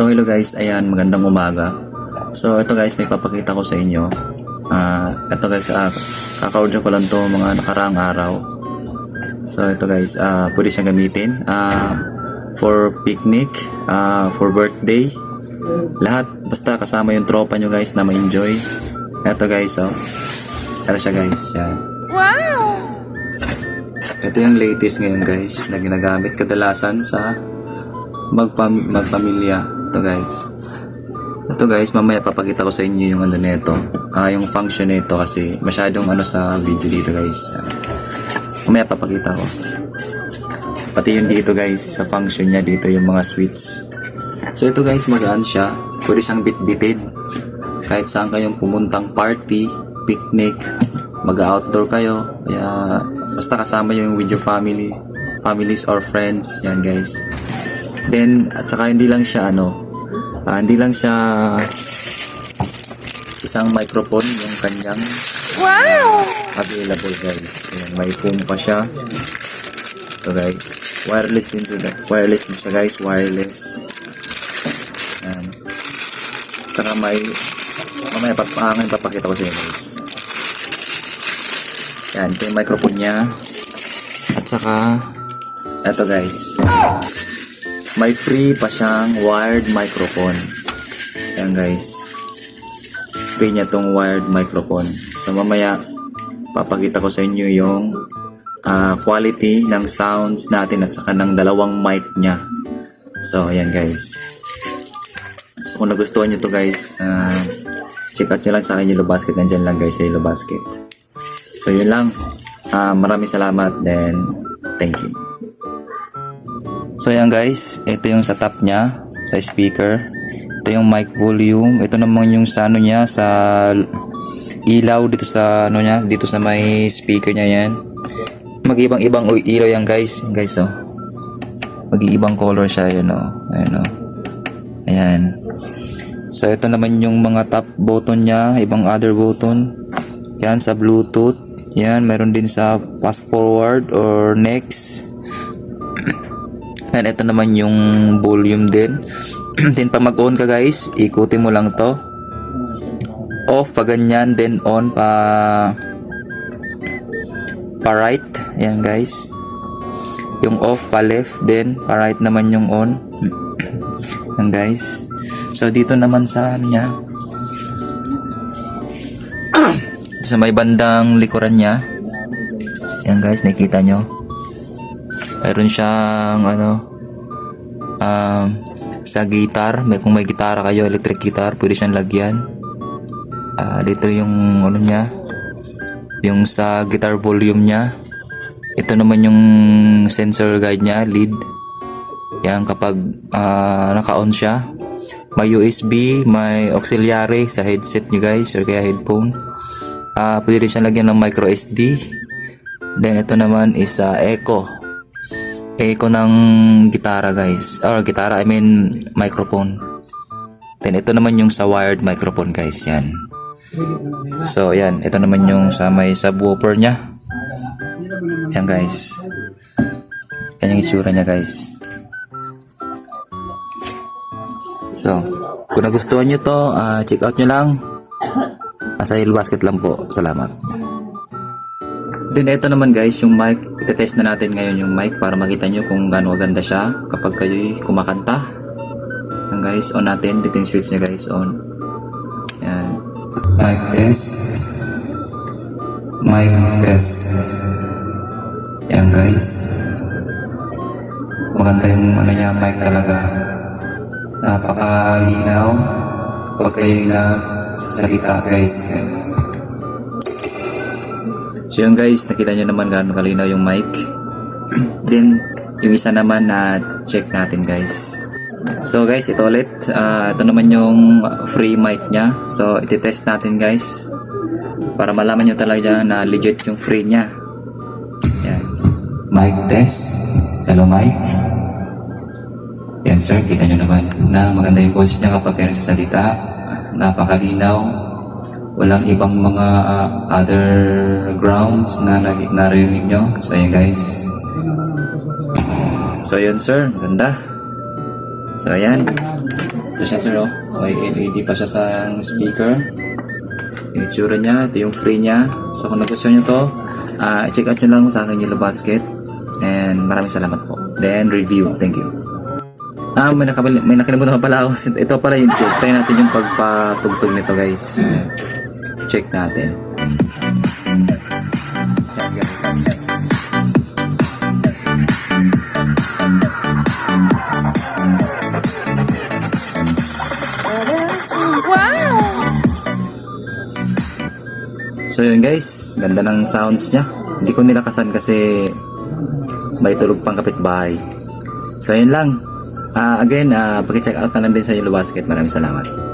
So hello guys, ayan, magandang umaga. So ito guys, may papakita ko sa inyo. Ah, ito guys, uh, kaka-order ko lang to mga nakaraang araw. So ito guys, ah pwede siyang gamitin ah for picnic, ah for birthday. Lahat, basta kasama yung tropa nyo guys na ma-enjoy. Ito guys, oh. Ito siya guys, yan. Wow! Ito yung latest ngayon guys na ginagamit kadalasan sa magpam magpamilya. Ito guys. Ito guys, mamaya papakita ko sa inyo yung ano nito. Ah, yung function nito kasi masyadong ano sa video dito guys. Ah, mamaya papakita ko. Pati yung dito guys, sa function niya dito yung mga switch. So ito guys, magaan siya. Pwede siyang bitbitin. Kahit saan kayong pumuntang party, picnic, mag-outdoor kayo. Kaya basta kasama yung with your family, families or friends. Yan guys. Then, at saka hindi lang siya ano, ah, hindi lang siya isang microphone yung kanyang Wow! available guys. Ayan, may phone pa siya. Ito guys. Wireless din siya. Wireless din siya guys. Wireless. Ayan. Tsaka may mamaya papangin papakita ko sa inyo guys. Yan. Ito yung microphone niya. At saka ito guys. May free pa siyang wired microphone. Yan guys free niya tong wired microphone. So mamaya papakita ko sa inyo yung ah, quality ng sounds natin at saka ng dalawang mic niya. So ayan guys. So kung nagustuhan nyo to guys, ah, check out nyo lang sa akin Yellow Basket. Nandyan lang guys sa Yellow Basket. So yun lang. Ah, maraming salamat then thank you. So yan guys, ito yung sa top niya, sa speaker. Ito yung mic volume. Ito naman yung sa ano niya, sa ilaw dito sa ano niya, dito sa may speaker niya yan. Mag-ibang ibang ilaw yan guys. Guys oh. Mag-iibang color siya yun oh. Ayan oh. Ayan. So ito naman yung mga top button niya, ibang other button. Yan sa Bluetooth. Yan, meron din sa fast forward or next. And ito naman yung volume din. then pag mag-on ka guys, ikutin mo lang to. Off pa ganyan, then on pa pa right. Ayan guys. Yung off pa left, then pa right naman yung on. Ayan guys. So dito naman sa ano niya. sa may bandang likuran niya. Ayan guys, nakikita nyo. Meron siyang ano um, sa guitar, may kung may gitara kayo, electric guitar, pwede siyang lagyan. Ah, dito yung ano niya, yung sa guitar volume niya. Ito naman yung sensor guide niya, lead. Yan kapag ah, naka-on siya. May USB, may auxiliary sa headset nyo guys or kaya headphone. Ah, pwede rin siyang lagyan ng micro SD. Then ito naman is ah, echo echo ng gitara guys. Or gitara I mean microphone. Then ito naman yung sa wired microphone guys. Yan. So yan. Ito naman yung sa may subwoofer nya yan guys. Yan yung itsura nya guys. So kung nagustuhan nyo to ah, check out nyo lang. Nasa Basket lang po. Salamat Then ito naman guys, yung mic, itetest na natin ngayon yung mic para makita nyo kung gaano ganda siya kapag kayo'y kumakanta. Yan guys, on natin. Dito yung switch niya guys, on. Yan. Mic test. Mic test. Yan guys. Maganda yung ano niya, mic talaga. Napakalinaw. Kapag kayo'y nagsasalita guys. Yan. So yun guys, nakita nyo naman gaano kalinaw yung mic. Then, yung isa naman na check natin guys. So guys, ito ulit. Ah, ito naman yung free mic niya. So, iti-test natin guys. Para malaman nyo talaga na legit yung free niya. Yan. Mic test. Hello mic. Yan sir, kita nyo naman na maganda yung voice niya kapag kayo nagsasalita. Napakalinaw walang ibang mga uh, other grounds na narinig nyo. So, ayan guys. So, yun sir. Ganda. So, ayan. Ito siya, sir, oh. May LED pa siya sa speaker. Yung itsura niya, ito yung free niya. So, kung nagustuhan nyo to, ah, check out nyo lang sa akin yung basket. And maraming salamat po. Then, review. Thank you. Ah, may, nakabali, may nakalimutan pa pala ako. Ito pala yung try natin yung pagpatugtog nito, guys. Check natin. Wow! So yun guys, ganda ng sounds niya. Hindi ko nilakasan kasi may tulog pang kapitbahay. So yun lang. Ah, again, uh, paki-check out na lang din sa Yellow Basket. Maraming salamat.